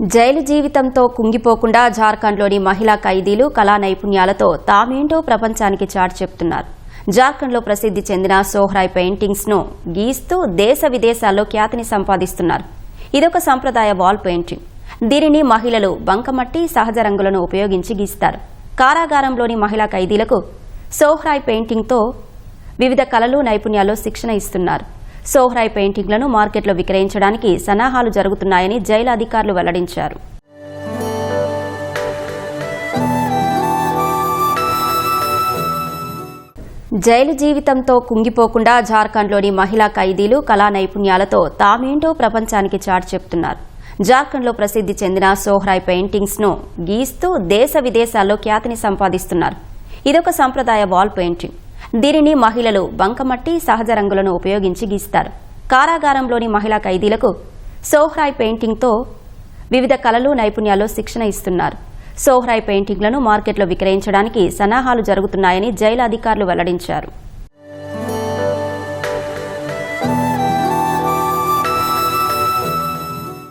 Jail జీవితంతో కుంగిపోకుండా జార్ఖండ్లోని మహిళా ఖైదీలు కళా నైపుణ్యాలతో తామేంటో ప్రపంచానికి చాటి చెప్తున్నారు. జార్ఖండ్లో ప్రసిద్ధి చెందిన సోహ్రాయ్ పెయింటింగ్స్ను గీస్తూ దేశ విదేశాల్లో ఖ్యాతిని సంపాదిస్తున్నారు. ఇదొక సంప్రదాయ వాల్ పెయింటింగ్. దీనిని మహిళలు బంకమట్టి సహజ రంగులను ఉపయోగించి గీస్తారు. కారాగారంలోని మహిళా ఖైదీలకు సోహ్రాయ్ పెయింటింగ్తో వివిధ కళలు నైపుణ్యాల్లో శిక్షణ ఇస్తున్నారు. సోహ్రాయ్ పెయింటింగ్లను మార్కెట్లో విక్రయించడానికి సన్నాహాలు జరుగుతున్నాయని జైలు అధికారులు వెల్లడించారు. జైలు జీవితంతో కుంగిపోకుండా జార్ఖండ్లోని మహిళా ఖైదీలు కళా నైపుణ్యాలతో తామేంటో ప్రపంచానికి చాటి చెప్తున్నారు. జార్ఖండ్లో ప్రసిద్ధి చెందిన సోహ్రాయ్ పెయింటింగ్స్ను గీస్తూ దేశ విదేశాల్లో ఖ్యాతిని సంపాదిస్తున్నారు. ఇదొక సంప్రదాయ వాల్ పెయింటింగ్. దీనిని మహిళలు బంకమట్టి సహజ రంగులను ఉపయోగించి గీస్తారు. కారాగారంలోని మహిళా ఖైదీలకు సోహ్రాయ్ పెయింటింగ్తో వివిధ కళలు నైపుణ్యాల్లో శిక్షణ ఇస్తున్నారు. సోహ్రాయ్ పెయింటింగ్లను మార్కెట్లో విక్రయించడానికి సన్నాహాలు జరుగుతున్నాయని జైలు అధికారులు వెల్లడించారు.